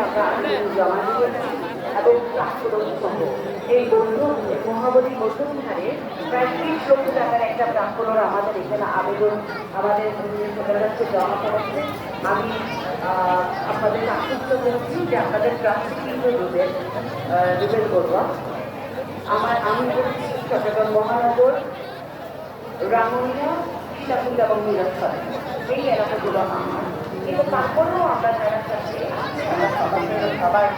আমরা জমা দিয়েছি এবং এই বন্ধু মহাবলী বসুন্ধরে প্রায় ত্রিশ লক্ষ টাকার একটা প্রাক্তনরা আমাদের এখানে আবেদন আমাদের সরকারের কাছে জমা করেছে আমি আপনাদের আশ্বস্ত করছি যে আপনাদের প্রাকৃতিক রূপের রূপের করব। আমার, আমি বলছি চট্টগ্রাম মহানগর রামনিয়া সীতাকুণ্ড এবং নিরক্ষর। এই এলাকাগুলো আমার। কিন্তু তারপরেও আমরা যারা কাছে আমরা সবার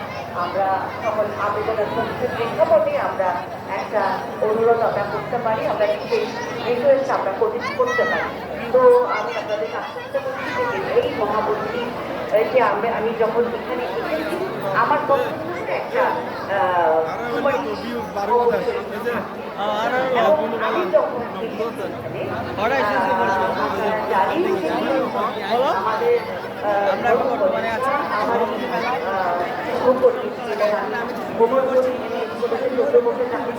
আমরা সকল আবেদনের প্রেক্ষাপটে আমরা একটা অনুরোধ আমরা করতে পারি আমরা সেই রিকোয়েস্ট আমরা করতে পারি। তো আমি আপনাদের আশ্বস্ত করছি যে এই মহাবতী যে আমরা আমি যখন এখানে এসেছি আমার একটা আমি যখন আমাদের আমরা বর্তমানে আছি।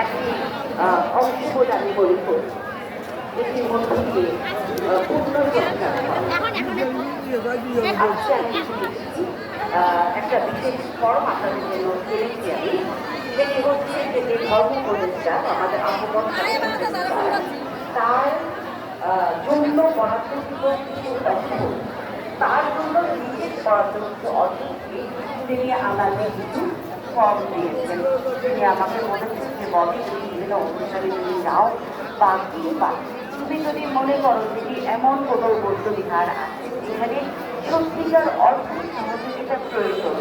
একটি অংশ বলে আমি মনে করি। এটির দিয়ে পূর্ণ একটা বিশেষ ফর্ম আপনাদের জন্য আমি। সেটি হচ্ছে যে যে ধর্ম প্রতিষ্ঠা আমাদের আহ্বান তার জন্য বরাদ্দ কিছু অর্থ তার জন্য বিশেষ বরাদ্দ কিছু অর্থকে তিনি আমাদের কিছু ফর্ম দিয়েছেন তিনি আমাকে বলেছেন তুমি বিভিন্ন অনুষ্ঠানে তুমি যাও, বা কিংবা তুমি যদি মনে করো যে কি এমন কোনো বৌদ্ধ বিহার আছে যেখানে সত্যিকার অর্থ সহযোগিতার প্রয়োজন,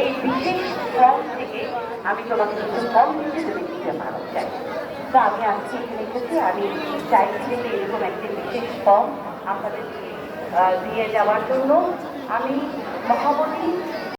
এই বিশেষ ফর্ম থেকে আমি তোমাকে কিছু ফর্ম দিতে দিতে পারো চাই তো আমি আজকে এখানে এসেছি, আমি চাইছি যে এরকম একটি বিশেষ ফর্ম আপনাদের দিয়ে যাওয়ার জন্য। আমি মহাবলী